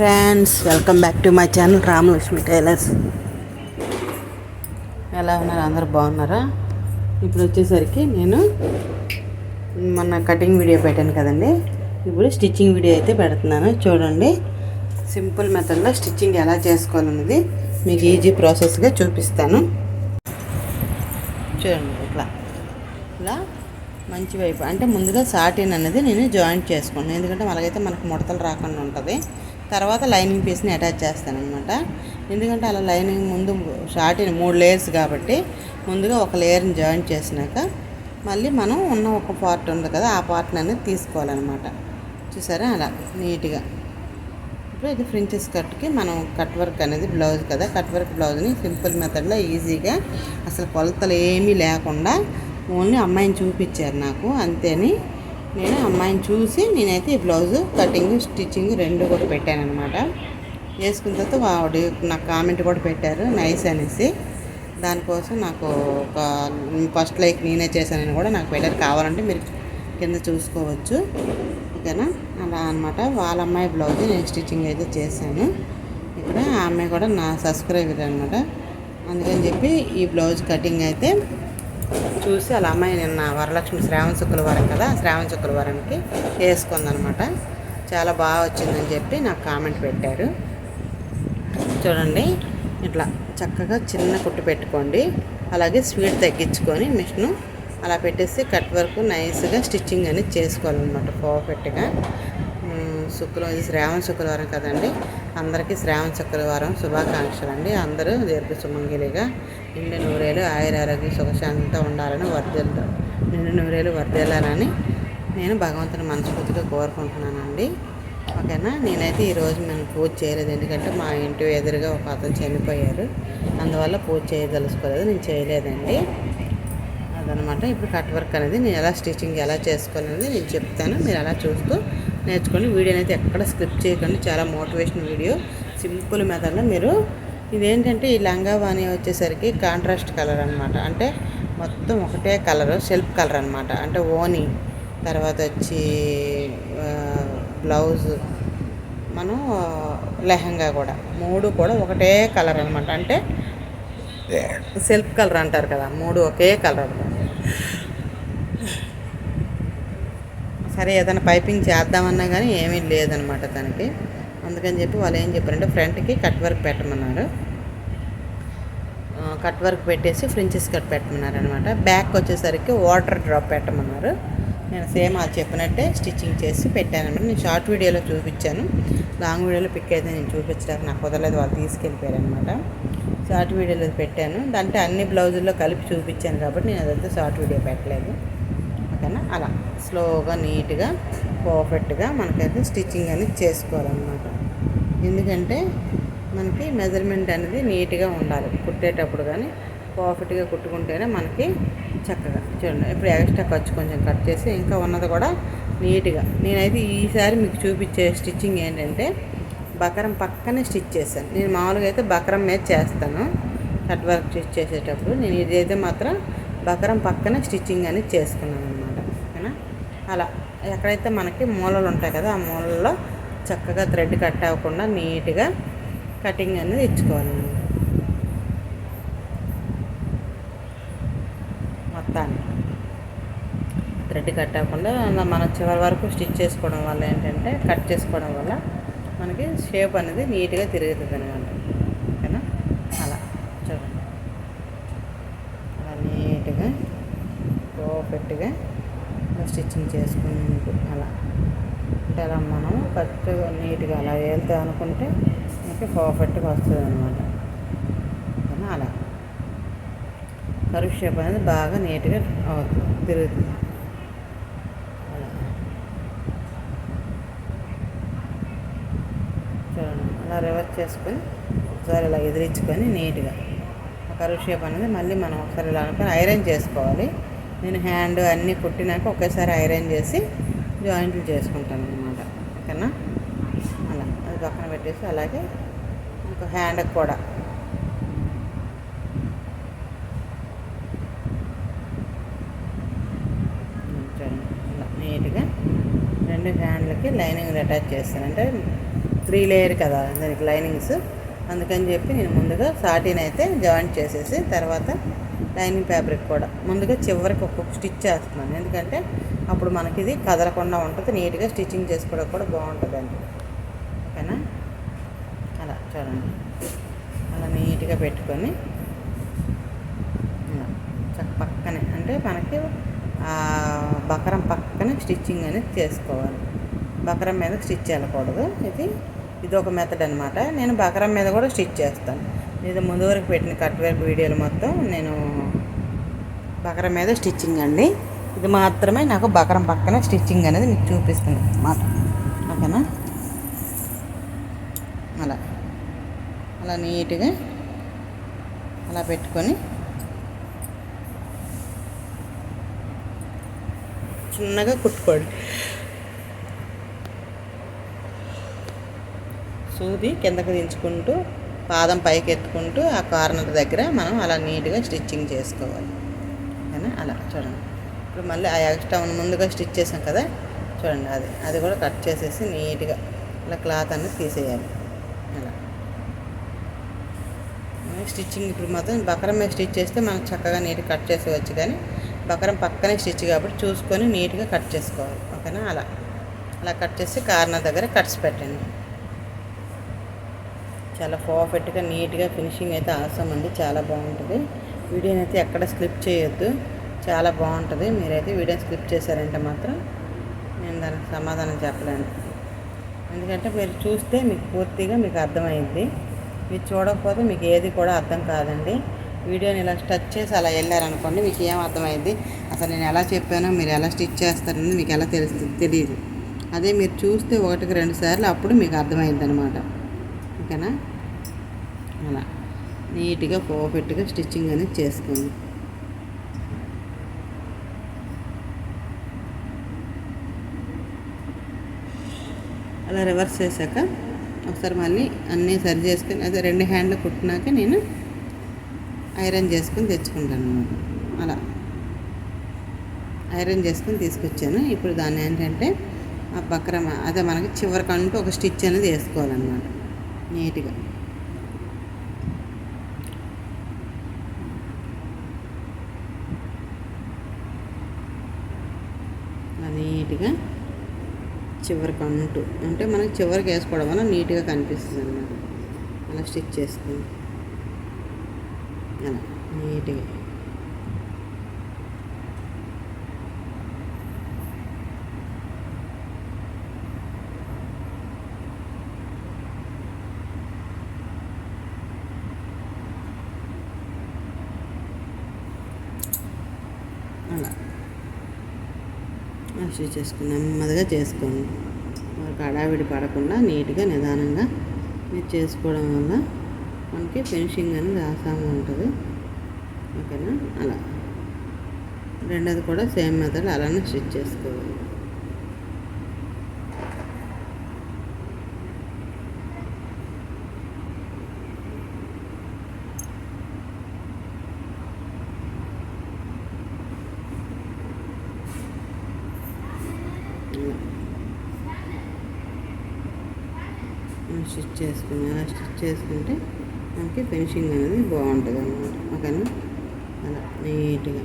Friends welcome back to my channel Ramalakshmi tailors ఎలా ఉన్నారు? అందరు బాగున్నారా? ఇప్పుడు వచ్చేసరికి నేను మొన్న కటింగ్ వీడియో పెట్టాను కదండి. ఇప్పుడు స్టిచ్చింగ్ వీడియో అయితే పెడుతున్నాను. చూడండి. సింపుల్ మెథడ్లో స్టిచ్చింగ్ ఎలా చేసుకోవాలన్నది మీకు ఈజీ ప్రాసెస్గా చూపిస్తాను. చూడండి ఇట్లా. ఇలా మంచి వైపు అంటే ముందుగా సాటిన్ అనేది నేను జాయింట్ చేసుకున్నాను. ఎందుకంటే అలాగైతే మనకు ముడతలు రాకుండా ఉంటుంది. తర్వాత లైనింగ్ పీస్ని అటాచ్ చేస్తాను అనమాట ఎందుకంటే అలా లైనింగ్ ముందు షార్టిన్ మూడు లేయర్స్ కాబట్టి ముందుగా ఒక లేయర్ని జాయిన్ చేసినాక మళ్ళీ మనం ఉన్న ఒక పార్ట్ ఉంది కదా ఆ పార్ట్ని అనేది తీసుకోవాలన్నమాట. చూసారా? అలా నీట్గా. ఇప్పుడు ఇది ఫ్రించెస్ కట్కి మనం కట్ వర్క్ అనేది బ్లౌజ్ కదా కట్ వర్క్ బ్లౌజ్ని సింపుల్ మెథడ్లో ఈజీగా అసలు కొలతలు ఏమీ లేకుండా ఓన్లీ అమ్మాయిని చూపించారు నాకు అంతేని నేను అమ్మాయిని చూసి నేనైతే ఈ బ్లౌజ్ కటింగ్ స్టిచ్చింగ్ రెండు కూడా పెట్టాను అనమాట వేసుకున్న తర్వాత వాడు నాకు కామెంట్ కూడా పెట్టారు నైస్ అనేసి. దానికోసం నాకు ఒక ఫస్ట్ లైక్ నేనే చేశానని కూడా నాకు పెట్టారు. కావాలంటే మీరు కింద చూసుకోవచ్చు. ఓకేనా? అలా అనమాట వాళ్ళ అమ్మాయి బ్లౌజ్ నేను స్టిచ్చింగ్ అయితే చేశాను. ఇక్కడ ఆ అమ్మాయి కూడా నా సబ్స్క్రైబర్ అనమాట అందుకని చెప్పి ఈ బ్లౌజ్ కటింగ్ అయితే చూసి అలా అమ్మాయి నిన్న వరలక్ష్మి శ్రావణ శుక్రవారం కదా శ్రావణ శుక్రవారానికి వేసుకుందనమాట చాలా బాగా వచ్చిందని చెప్పి నాకు కామెంట్ పెట్టారు. చూడండి ఇట్లా చక్కగా చిన్న కుట్టు పెట్టుకోండి అలాగే స్వీట్ తగ్గించుకొని మిషను అలా పెట్టేసి కట్ వర్క్ నైస్గా స్టిచ్చింగ్ అనేది చేసుకోవాలన్నమాట పర్ఫెక్ట్గా. శుక్రవారం శ్రావణ శుక్రవారం కదండి. అందరికీ శ్రావణ శుక్రవారం శుభాకాంక్షలు అండి అందరూ దీర్ఘ సుమంగిలిగా నిండు నూరేలు ఆయుర ఆరోగ్య సుఖశాంతితో ఉండాలని వర్ధిల్లు నిండు నూరేలు వర్ధిల్లాలని నేను భగవంతుని మనస్ఫూర్తిగా కోరుకుంటున్నానండి. ఓకేనా? నేనైతే ఈరోజు నేను పూజ చేయలేదు. ఎందుకంటే మా ఇంటి ఎదురుగా ఒక అతను చనిపోయారు. అందువల్ల పూజ చేయదలుచుకోలేదు. నేను చేయలేదండి. అదనమాట. ఇప్పుడు కట్ వర్క్ అనేది నేను ఎలా స్టిచ్చింగ్ ఎలా చేసుకోవాలనేది నేను చెప్తాను. మీరు అలా చూస్తూ నేర్చుకోండి వీడియోని అయితే ఎక్కడ స్క్రిప్ట్ చేయకండి. చాలా మోటివేషన్ వీడియో. సింపుల్ మెథడ్లో మీరు ఇదేంటంటే ఈ లంగా వాణి వచ్చేసరికి కాంట్రాస్ట్ కలర్ అనమాట అంటే మొత్తం ఒకటే కలర్ సెల్ఫ్ కలర్ అనమాట అంటే ఓని తర్వాత వచ్చి బ్లౌజ్ మనం లెహంగా కూడా. మూడు కూడా ఒకటే కలర్ అనమాట అంటే సెల్ఫ్ కలర్ అంటారు కదా మూడు ఒకే కలర్. సరే ఏదైనా పైపింగ్ చేద్దామన్నా కానీ ఏమీ లేదనమాట తనకి. అందుకని చెప్పి వాళ్ళు ఏం చెప్పారంటే ఫ్రంట్కి కట్ వర్క్ పెట్టమన్నారు. కట్ వర్క్ పెట్టేసి ఫ్రించెస్ కట్ పెట్టమన్నారు అనమాట బ్యాక్ వచ్చేసరికి వాటర్ డ్రాప్ పెట్టమన్నారు. నేను సేమ్ అది చెప్పినట్టే స్టిచ్చింగ్ చేసి పెట్టానమాట నేను షార్ట్ వీడియోలో చూపించాను. లాంగ్ వీడియోలో పిక్ అయితే నేను చూపించడానికి నాకు కుదరలేదు వాళ్ళు తీసుకెళ్ళిపోయారనమాట. షార్ట్ వీడియోలో పెట్టాను. దాంట్లో అన్ని బ్లౌజుల్లో కలిపి చూపించాను కాబట్టి నేను అదంతా షార్ట్ వీడియో పెట్టలేదు. ఓకేనా? అలా. స్లోగా నీట్గా పర్ఫెక్ట్గా మనకైతే స్టిచ్చింగ్ అనేది చేసుకోవాలన్నమాట. ఎందుకంటే మనకి మెజర్మెంట్ అనేది నీట్గా ఉండాలి. కుట్టేటప్పుడు కానీ పర్ఫెక్ట్గా కుట్టుకుంటేనే మనకి చక్కగా చూడండి. ఇప్పుడు ఎక్స్ట్రా ఖర్చు కొంచెం కట్ చేసి ఇంకా ఉన్నది కూడా నీట్గా. నేనైతే ఈసారి మీకు చూపించే స్టిచ్చింగ్ ఏంటంటే బకరం పక్కనే స్టిచ్ చేశాను. నేను మామూలుగా అయితే బకరం మీద చేస్తాను. కట్ వర్క్ స్టిచ్ చేసేటప్పుడు నేను ఇదైతే మాత్రం బకరం పక్కనే స్టిచ్చింగ్ అనేది చేసుకున్నాను అలా. ఎక్కడైతే మనకి మూలలు ఉంటాయి కదా ఆ మూలల్లో చక్కగా థ్రెడ్ కట్ అవ్వకుండా నీట్గా కటింగ్ అనేది ఇచ్చుకోవాలి మొత్తాన్ని థ్రెడ్ కట్ అవ్వకుండా మనం చివరి వరకు స్టిచ్ చేసుకోవడం వల్ల ఏంటంటే కట్ చేసుకోవడం వల్ల మనకి షేప్ అనేది నీట్గా తిరుగుతుంది అనమాట ఓకేనా అలా చూడండి అలా నీట్గా పర్ఫెక్ట్గా స్టిచ్చింగ్ చేసుకుంటూ అలా అంటే అలా మనం కరెక్ట్గా నీట్గా అలా అనుకుంటే మనకి పర్ఫెక్ట్గా వస్తుంది అనమాట అలా. కరువు షేప్ అనేది బాగా నీట్గా అవుతుంది తిరుగుతుంది. అలా. చూడండి. అలా రివర్స్ చేసుకొని ఒకసారి ఇలా ఎదిరించుకొని నీట్గా కరువు షేప్ అనేది మళ్ళీ మనం ఒకసారి ఇలా అనుకొని ఐరన్ చేసుకోవాలి. నేను హ్యాండ్ అన్నీ కుట్టినాక ఒకేసారి ఐరన్ చేసి జాయింట్లు చేసుకుంటాను అనమాట ఓకేనా? పెట్టేసి అలాగే ఇంకో హ్యాండ్కి కూడా. నీట్గా రెండు హ్యాండ్లకి లైనింగ్ అటాచ్ చేస్తాను. అంటే త్రీ లేయర్ కదా దానికి లైనింగ్స్. అందుకని చెప్పి నేను ముందుగా సాటిన్ అయితే జాయింట్ చేసేసి తర్వాత లైనింగ్ ఫ్యాబ్రిక్ కూడా. ముందుగా చివరికి ఒక్కొక్క స్టిచ్ చేస్తున్నాను. ఎందుకంటే అప్పుడు మనకి ఇది కదలకుండా ఉంటుంది. నీట్గా స్టిచ్చింగ్ చేసుకోవడం కూడా బాగుంటుందండి. చూడండి అలా నీట్గా పెట్టుకొని చక్క పక్కనే అంటే మనకి బకరం పక్కనే స్టిచ్చింగ్ అనేది చేసుకోవాలి. బకరం మీద స్టిచ్ వెళ్ళకూడదు ఇది ఇది ఒక మెథడ్ అనమాట నేను బకరం మీద కూడా స్టిచ్ చేస్తాను. ఇది ముందు వరకు పెట్టిన కట్ వర్క్ వీడియోలు మొత్తం నేను బకరం మీద స్టిచ్చింగ్ అండి. ఇది మాత్రమే నాకు బకరం పక్కన స్టిచ్చింగ్ అనేది మీకు చూపిస్తుంది అన్నమాట ఓకేనా అలా అలా నీట్గా అలా పెట్టుకొని చిన్నగా కుట్టుకోండి సూది కిందకు దించుకుంటూ పాదం పైకి ఎత్తుకుంటూ ఆ కార్నర్ దగ్గర మనం అలా నీట్గా స్టిచ్చింగ్ చేసుకోవాలి. కానీ అలా చూడండి. ఇప్పుడు మళ్ళీ ఆ ఎక్స్ట్రా ముందుగా స్టిచ్ చేసాం కదా? చూడండి అది. అది కూడా కట్ చేసేసి నీట్గా ఇలా క్లాత్ అనేది తీసేయాలి. అలా. స్టిచ్చింగ్ ఇప్పుడు మాత్రం బకరం మీద స్టిచ్ చేస్తే మనం చక్కగా నీట్గా కట్ చేసేవచ్చు కానీ బకరం పక్కనే స్టిచ్ కాబట్టి చూసుకొని నీట్గా కట్ చేసుకోవాలి. ఓకేనా? అలా. అలా కట్ చేసి కార్నర్ దగ్గర కట్స్ పెట్టండి. చాలా పర్ఫెక్ట్గా నీట్గా ఫినిషింగ్ అయితే అవసరం అండి. చాలా బాగుంటుంది. వీడియోని అయితే ఎక్కడ స్లిప్ చేయొద్దు. చాలా బాగుంటుంది. మీరైతే వీడియోని స్లిప్ చేశారంటే మాత్రం నేను దానికి సమాధానం చెప్పలేను. ఎందుకంటే మీరు చూస్తే మీకు పూర్తిగా మీకు అర్థమైంది. మీరు చూడకపోతే మీకు ఏది కూడా అర్థం కాదండి. వీడియోని ఇలా టచ్ చేసి అలా వెళ్ళారనుకోండి మీకు ఏం అర్థమైంది? అసలు నేను ఎలా చెప్పానో మీరు ఎలా స్టిచ్ చేస్తారని మీకు ఎలా తెలుస్తుంది తెలియదు అదే మీరు చూస్తే ఒకటికి రెండు సార్లు అప్పుడు మీకు అర్థమైంది అనమాట ఓకేనా? అలా. నీట్గా పర్ఫెక్ట్గా స్టిచ్చింగ్ అనేది చేసుకోండి. అలా రివర్స్ చేశాక ఒకసారి మళ్ళీ అన్నీ సరి చేసుకొని అదే రెండు హ్యాండ్లు కుట్టినాక నేను ఐరన్ చేసుకొని తెచ్చుకుంటాను అనమాట అలా. ఐరన్ చేసుకొని తీసుకొచ్చాను. ఇప్పుడు దాన్ని ఏంటంటే ఆ బక్రమ అదే మనకి చివరికంటూ ఒక స్టిచ్ అనేది వేసుకోవాలన్నమాట. నీట్గా. చివరికి అంటూ అంటే మనకి చివరికి వేసుకోవడం వల్ల నీట్గా కనిపిస్తుంది అన్నమాట అలా స్టిచ్ చేసుకుని. అలా నీట్గా అలా స్టిచ్ చేసుకుని నెమ్మదిగా చేసుకోండి. మనకు హడావిడి పడకుండా నీట్గా నిదానంగా మీరు చేసుకోవడం వల్ల మనకి ఫినిషింగ్ అనేది ఆసాము ఉంటుంది. ఓకేనా? అలా. రెండోది కూడా సేమ్ మెథడ్ అలానే స్టిచ్ చేసుకోవాలి. స్టిచ్ చేసుకుని అలా స్టిచ్ చేసుకుంటే మనకి ఫినిషింగ్ అనేది బాగుంటుంది అన్నమాట ఓకేనా? అలా నీట్గా.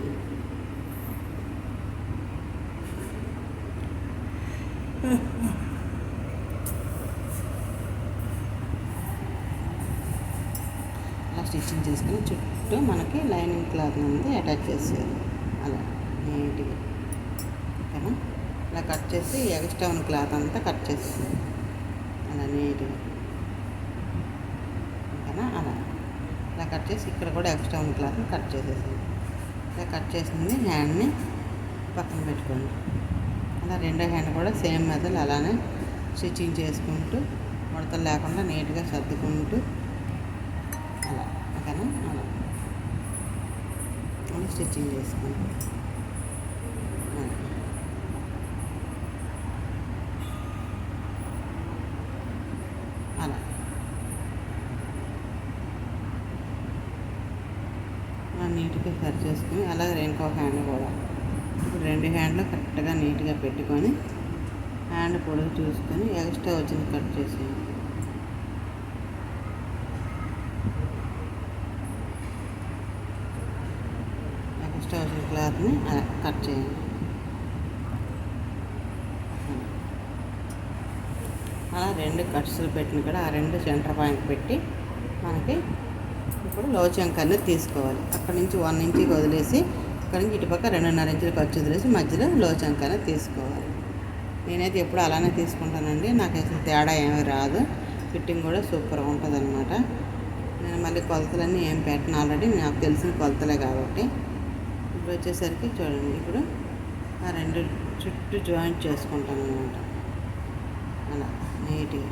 అలా స్టిచ్చింగ్ చేసుకుని చుట్టూ మనకి లైనింగ్ క్లాత్ అనేది అటాచ్ చేసేయాలి. అలా నీట్గా. ఓకేనా? ఇలా కట్ చేసి ఎక్స్ట్రా ఉన్న క్లాత్ అంతా కట్ చేసేయాలి. అలా నీట్గా ఓకేనా అలా. ఇలా కట్ చేసి ఇక్కడ కూడా ఎక్స్ట్రా ఉన్న క్లాత్ని కట్ చేసేసాను ఇలా కట్ చేసింది హ్యాండ్ని పక్కన పెట్టుకోండి. అలా రెండో హ్యాండ్ కూడా సేమ్ మెథడ్ అలానే స్టిచ్చింగ్ చేసుకుంటూ ముడతలు లేకుండా నీట్గా సర్దుకుంటూ అలా. ఓకేనా? అలా. అలా స్టిచ్చింగ్ చేసుకుంటాం అలా. అలా అలా నీట్గా సరి చేసుకుని అలాగే ఇంకో హ్యాండ్ కూడా ఇప్పుడు రెండు హ్యాండ్లు కరెక్ట్గా నీట్గా పెట్టుకొని హ్యాండ్ పొడుగు చూసుకొని ఎక్స్ట్రా వచ్చిన కట్ చేసేయండి. ఎక్స్ట్రా వచ్చిన క్లాత్ని కట్ చేయండి. అలా రెండు కట్స్లు పెట్టిన కూడా ఆ రెండు సెంటర్ పాయింట్ పెట్టి మనకి ఇప్పుడు లోచంక అనేది తీసుకోవాలి. అక్కడి నుంచి వన్ ఇంచ్కి వదిలేసి అక్కడి ఇటు ఇటుపక్క రెండున్నర ఇంచులు ఖర్చు వదిలేసి మధ్యలో లోచంక అనేది తీసుకోవాలి. నేనైతే ఎప్పుడు అలానే తీసుకుంటానండి. నాకు అసలు తేడా ఏమీ రాదు. ఫిట్టింగ్ కూడా సూపర్గా ఉంటుంది అనమాట నేను మళ్ళీ కొలతలన్నీ ఏం పెట్టను ఆల్రెడీ. నాకు తెలిసిన కొలతలే కాబట్టి. ఇప్పుడు వచ్చేసరికి చూడండి. ఇప్పుడు ఆ రెండు చుట్టూ జాయింట్ చేసుకుంటాను అనమాట అలా నీట్గా.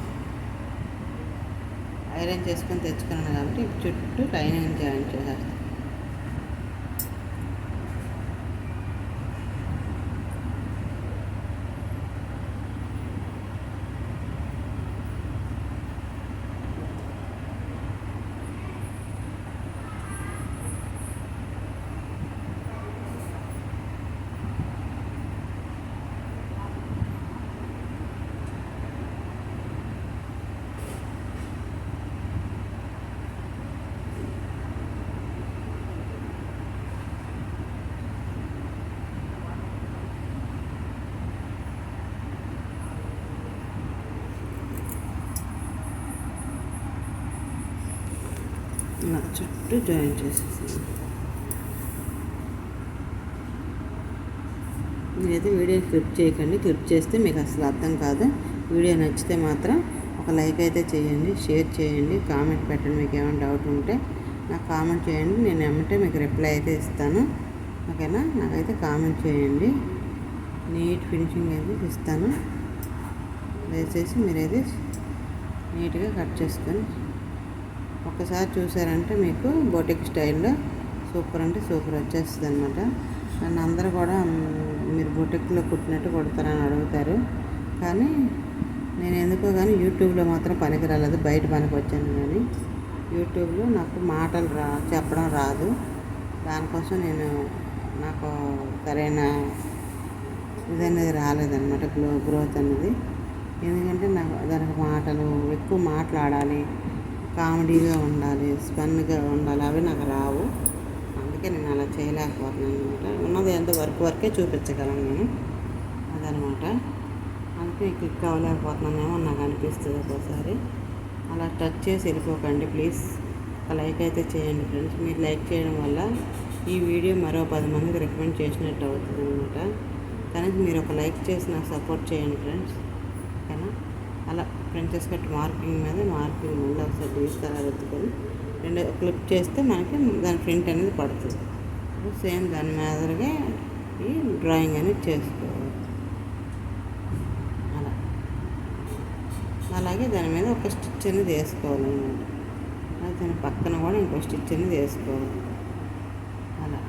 ఐరన్ చేసుకొని తెచ్చుకున్నాను కాబట్టి చుట్టూ లైనింగ్ జాయింట్ చేసేస్తాను ఇలా చుట్టూ జాయిన్ చేసేసాను. మీరైతే వీడియో క్లిప్ చేయకండి క్లిప్ చేస్తే మీకు అసలు అర్థం కాదు. వీడియో నచ్చితే మాత్రం ఒక లైక్ అయితే చేయండి షేర్ చేయండి కామెంట్ పెట్టండి మీకు ఏమైనా డౌట్ ఉంటే నాకు కామెంట్ చేయండి. నేను ఏమంటే మీకు రిప్లై అయితే ఇస్తాను. ఓకేనా? నాకైతే కామెంట్ చేయండి. నీట్ ఫినిషింగ్ అయితే ఇస్తాను. దయచేసి మీరైతే నీట్గా కట్ చేసుకొని ఒకసారి చూసారంటే మీకు బోటిక్ స్టైల్లో సూపర్ అంటే సూపర్ వచ్చేస్తుంది అనమాట నన్ను అందరూ కూడా మీరు బొటిక్లో కుట్టినట్టు కుడతారని అడుగుతారు. కానీ నేను ఎందుకో కానీ యూట్యూబ్లో మాత్రం పనికి రాలేదు బయట పనికి వచ్చాను కానీ యూట్యూబ్లో నాకు మాటలు రా చెప్పడం రాదు. దానికోసం నేను నాకు సరైన ఇది అనేది రాలేదన్నమాట గ్లో గ్రోత్ అనేది. ఎందుకంటే నాకు దానికి మాటలు ఎక్కువ మాట్లాడాలి. కామెడీగా ఉండాలి స్పన్గా ఉండాలి అవి నాకు రావు. అందుకే నేను అలా చేయలేకపోతున్నాను అనమాట. ఉన్నది ఎంత వర్క్ వర్కే చూపించగలను నేను. అదనమాట. అందుకే క్లిక్ అవ్వలేకపోతున్నానేమో నాకు అనిపిస్తుంది ఒక్కోసారి. అలా టచ్ చేసి వెళ్ళిపోకండి ప్లీజ్. లైక్ అయితే చేయండి ఫ్రెండ్స్. మీరు లైక్ చేయడం వల్ల ఈ వీడియో మరో పది మందికి రికమెండ్ చేసినట్టు అవుతుంది అనమాట. కనుక మీరు ఒక లైక్ చేసి నాకు సపోర్ట్ చేయండి ఫ్రెండ్స్. ఓకేనా? అలా ప్రిన్సెస్ కట్ మార్కింగ్ మీద మార్కింగ్ మళ్ళీ ఒకసారి తీస్తారు రుద్దుకొని రెండు క్లిప్ చేస్తే మనకి దాని ప్రింట్ అనేది పడుతుంది. సేమ్ దాని మాదిరిగా ఈ డ్రాయింగ్ అనేది చేసుకోవాలి. అలా. అలాగే దాని మీద ఒక స్టిచ్ అనేది వేసుకోవాలి అనమాట దాని పక్కన కూడా ఇంకో స్టిచ్ అనేది వేసుకోవాలి అలా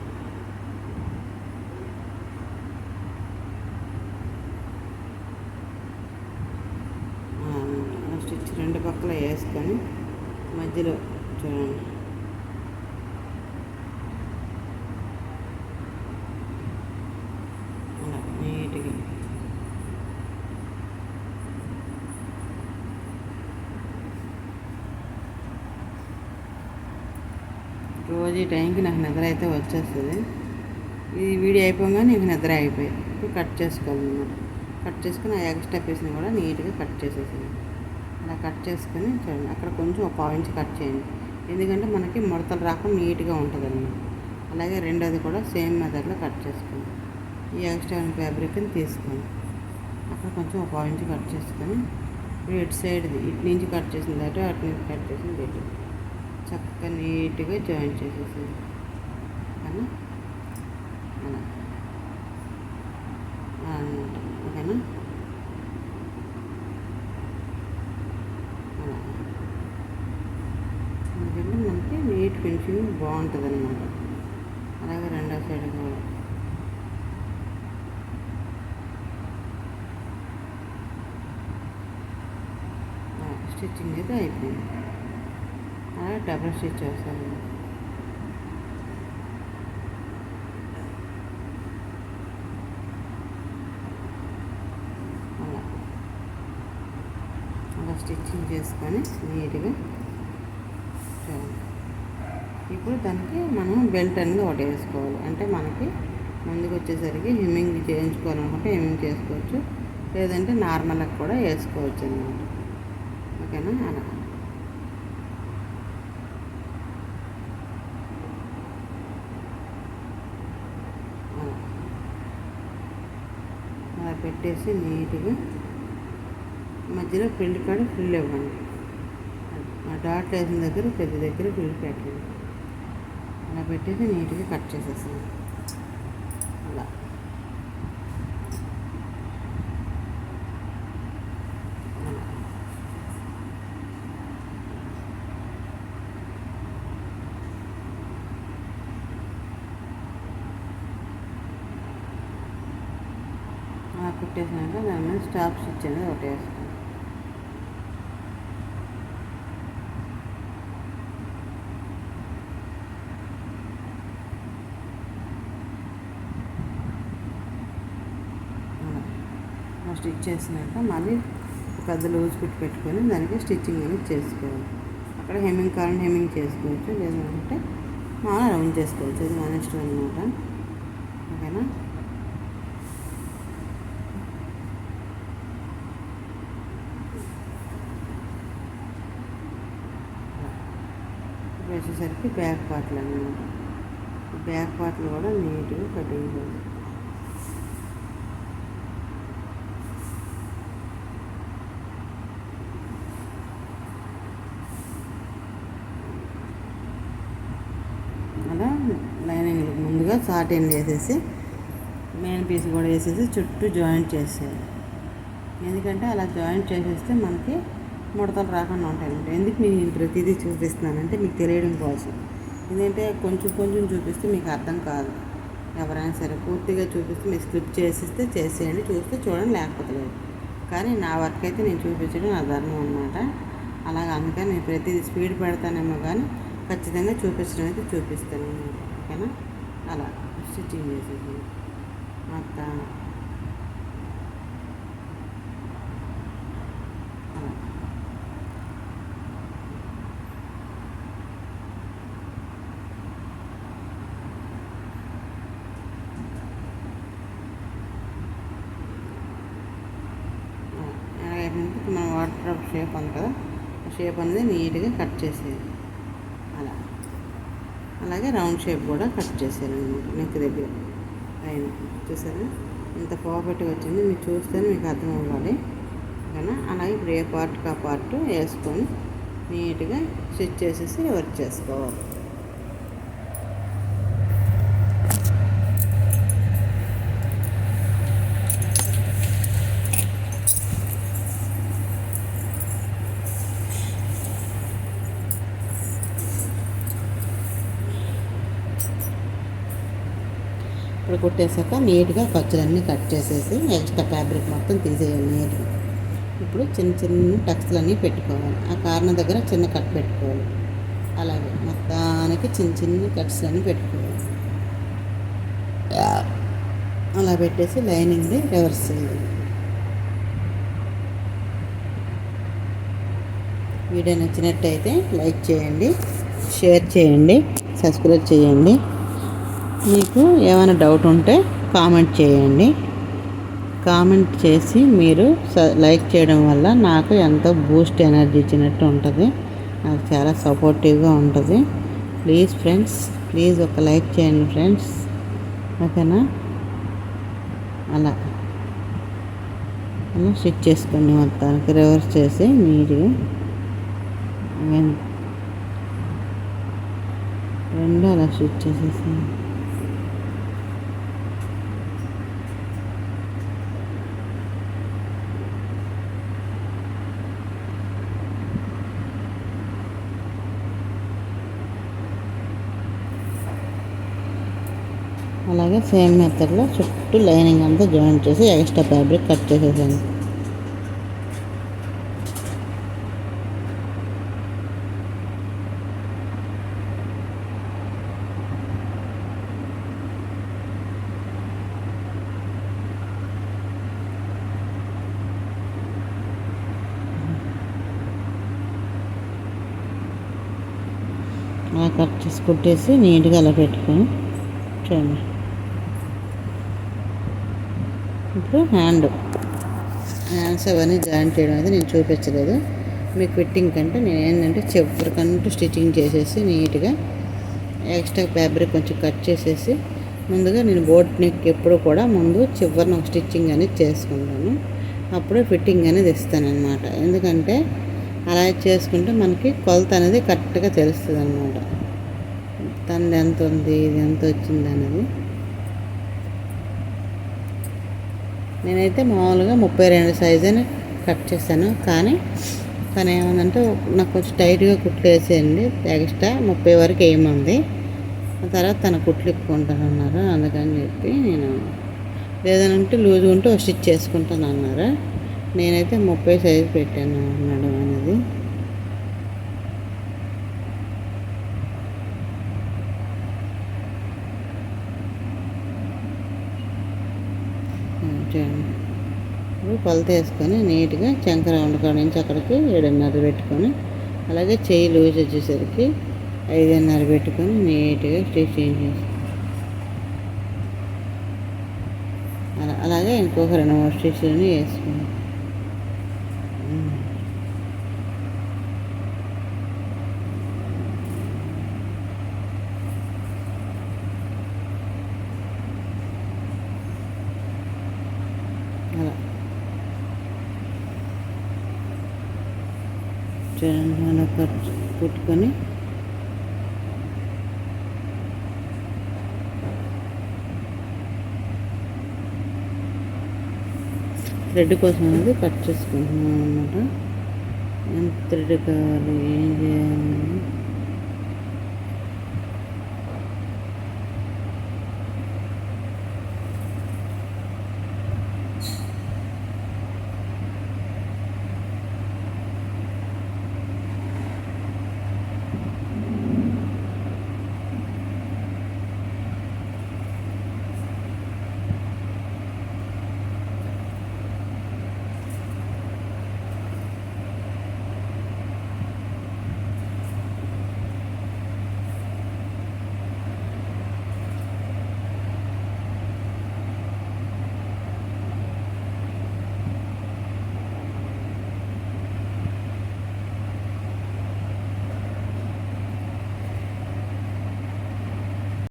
స్టిచ్ రెండు పక్కల వేసుకొని మధ్యలో చూడండి. అలా నీట్గా. రోజు ఈ టైంకి నాకు నిద్ర అయితే వచ్చేస్తుంది. ఈ వీడియో అయిపోగానే నీకు నిద్ర అయిపోయి ఇప్పుడు కట్ చేసుకోవాలన్నమాట. కట్ చేసుకుని ఆ ఎక్స్ట్రా పీస్ని కూడా నీట్గా కట్ చేసేసాను అలా కట్ చేసుకొని చూడండి. అక్కడ కొంచెం ఒక పావు కట్ చేయండి. ఎందుకంటే మనకి ముడతలు రాకుండా నీట్గా ఉంటుంది అన్నమాట అలాగే రెండోది కూడా సేమ్ మెథడ్లో కట్ చేసుకోండి. ఈ ఎక్స్ట్రా ఫ్యాబ్రిక్ని తీసుకోండి. అక్కడ కొంచెం ఒక పావు కట్ చేసుకొని ఇప్పుడు ఇటు సైడ్ది ఇటు నుంచి కట్ చేసిన దాటి అటు నుంచి కట్ చేసింది ఇటు చక్కగా నీట్గా జాయిన్ చేసేసింది ఓకేనా అలా. అనమాట ఓకేనా అలా ఎందుకంటే మనకి నీట్ బాగుంటుంది అనమాట అలాగే రెండో సైడ్ కూడా. స్టిచ్చింగ్ అయితే అయిపోయింది. అలాగే డబుల్ స్టిచ్ వేస్తాను అలా. అలా స్టిచ్చింగ్ చేసుకొని నీట్గా చూడండి ఇప్పుడు దానికి మనం బెల్ట్ అనేది ఒకటి వేసుకోవాలి. అంటే మనకి ముందుకు వచ్చేసరికి హెమ్మింగ్ చేయించుకోవాలనుకుంటే హెమ్మింగ్ చేసుకోవచ్చు. లేదంటే నార్మల్గా కూడా వేసుకోవచ్చు అన్నమాట. ఓకేనా? అలా. అలా. పెట్టేసి నీట్గా మధ్యలో ఫ్రిల్ కాడ ఫిల్ ఇవ్వండి ఆ డాట్ వేసిన దగ్గర పెద్ద దగ్గర ఫిల్ పెట్టండి. అలా పెట్టేసి నీట్గా కట్ చేసేసాను అలా. అలా. కుట్టేసినాక దాని మీద స్టాప్ స్టిచ్ అనేది ఒకటి వేస్తాను అలా స్టిచ్ చేసినాక మళ్ళీ పెద్ద లూజ్ పెట్టి పెట్టుకొని దానికి స్టిచ్చింగ్ అనేది చేసుకోవాలి. అక్కడ హెమ్మింగ్ కావాలంటే హెమ్మింగ్ చేసుకోవచ్చు లేదంటే మామూలు రౌండ్ చేసుకోవచ్చు. అది మన ఇష్టం అనమాట ఓకేనా? ఇప్పుడు వచ్చేసరికి బ్యాక్ పార్ట్లు అనమాట బ్యాక్ పార్ట్లు కూడా నీట్గా కటింగ్ చేయాలి అలా లైనింగ్ షార్ట్ ఎండ్ వేసేసి మెయిన్ పీస్ కూడా వేసేసి చుట్టూ జాయింట్ చేసేయాలి. ఎందుకంటే అలా జాయింట్ చేసేస్తే మనకి ముడతలు రాకుండా ఉంటాయి ఎందుకు నేను ప్రతిదీ చూపిస్తున్నానంటే మీకు తెలియడం కోసం. ఎందుకంటే కొంచెం కొంచెం చూపిస్తే మీకు అర్థం కాదు. ఎవరైనా సరే పూర్తిగా చూపిస్తే మీరు స్క్రిప్ట్ చేసిస్తే చేసేయండి చూస్తే చూడండి లేకపోతే లేదు. కానీ నా వర్క్ అయితే నేను చూపించడం నా ధర్మం అనమాట అలాగ అందుకని నేను ప్రతిదీ స్పీడ్ పెడతానేమో కానీ ఖచ్చితంగా చూపించడం అయితే చూపిస్తాను. ఓకేనా? అలా స్టిచ్చింగ్ చేసేసి మొత్తం. అలా. మన వాటర్ షేప్ ఉంది కదా షేప్ అనేది నీట్గా కట్ చేసేది. అలాగే రౌండ్ షేప్ కూడా కట్ చేశాను అనమాట నెక్ దగ్గర. పైన. చూసారా? ఇంత పర్ఫెక్ట్గా వచ్చింది మీరు చూస్తేనే మీకు అర్థం అవ్వాలి. ఓకేనా? అలాగే ఇప్పుడు ఏ పార్ట్కి ఆ పార్ట్ వేసుకొని నీట్గా స్టిచ్ చేసేసి వర్క్ చేసుకోవాలి. ఇప్పుడు నీట్గా ఖర్చులన్నీ కట్ చేసేసి ఎక్స్ట్రా ఫ్యాబ్రిక్ మొత్తం తీసేయాలి నీట్గా. ఇప్పుడు చిన్న చిన్న టక్స్లన్నీ పెట్టుకోవాలి. ఆ కార్నర్ దగ్గర చిన్న కట్ పెట్టుకోవాలి. అలాగే మొత్తానికి చిన్న చిన్న కట్స్లన్నీ పెట్టుకోవాలి. అలా పెట్టేసి లైనింగ్ని రివర్స్ చేయాలి. వీడియో నచ్చినట్టయితే లైక్ చేయండి షేర్ చేయండి సబ్స్క్రైబ్ చేయండి. మీకు ఏమైనా డౌట్ ఉంటే కామెంట్ చేయండి. కామెంట్ చేసి మీరు స- లైక్ చేయడం వల్ల నాకు ఎంతో బూస్ట్ ఎనర్జీ ఇచ్చినట్టు ఉంటుంది. నాకు చాలా సపోర్టివ్గా ఉంటుంది. ప్లీజ్ ఫ్రెండ్స్ ప్లీజ్ ఒక లైక్ చేయండి ఫ్రెండ్స్ ఓకేనా? అలా. అలా స్టిచ్ చేసుకోండి మొత్తానికి రివర్స్ చేసి నీట్గా రెండు అలా స్టిచ్ చేసేసాను సేమ్ మెథడ్లో చుట్టూ లైనింగ్ అంతా జాయిన్ చేసి ఎక్స్ట్రా ఫ్యాబ్రిక్ కట్ చేసేసాను అలా కట్ చేసి కుట్టేసి నీట్గా అలా పెట్టుకొని చూడండి. ఇప్పుడు హ్యాండ్. హ్యాండ్స్ అవన్నీ జాయిన్ చేయడం అయితే నేను చూపించలేదు. మీకు ఫిట్టింగ్ కంటే నేను ఏంటంటే చివరికంటూ స్టిచ్చింగ్ చేసేసి నీట్గా ఎక్స్ట్రా ఫ్యాబ్రిక్ కొంచెం కట్ చేసేసి ముందుగా నేను బోట్ నెక్ ఎప్పుడు కూడా ముందు చివరిన ఒక స్టిచ్చింగ్ అనేది చేసుకుంటాను. అప్పుడే ఫిట్టింగ్ అనేది ఇస్తాను ఎందుకంటే అలా చేసుకుంటే మనకి కొలత అనేది కరెక్ట్గా తెలుస్తుంది అనమాట తనది ఎంత ఉంది ఇది ఎంత వచ్చింది అనేది. నేనైతే మామూలుగా ముప్పై రెండు సైజుని కట్ చేశాను. కానీ తను ఏమందంటే నాకు కొంచెం టైట్గా కుట్లు వేసేయండి ఎక్స్ట్రా ముప్పై వరకు వేయమంది తర్వాత తన కుట్లు ఇప్పుకుంటాను అన్నారు అందుకని చెప్పి నేను లేదనంటే లూజ్ ఉంటే స్టిచ్ చేసుకుంటాను అన్నారు నేనైతే ముప్పై సైజు పెట్టాను అన్నాడు అనేది చూడండి ఇప్పుడు కొలత వేసుకొని నీట్గా చంకర కాడ నుంచి అక్కడికి ఏడున్నర పెట్టుకొని అలాగే చేయి లూజ్ వచ్చేసరికి ఐదున్నర పెట్టుకొని నీట్గా స్టిచ్చింగ్ చేసి అలా అలాగే ఇంకొక రెండు మూడు స్టిచ్లు వేసుకుని అలా చూడండి కట్ థ్రెడ్ కోసం అనేది కట్ చేసుకుంటున్నాం అనమాట ఎంత థ్రెడ్ కావాలి? ఏం చేయాలి?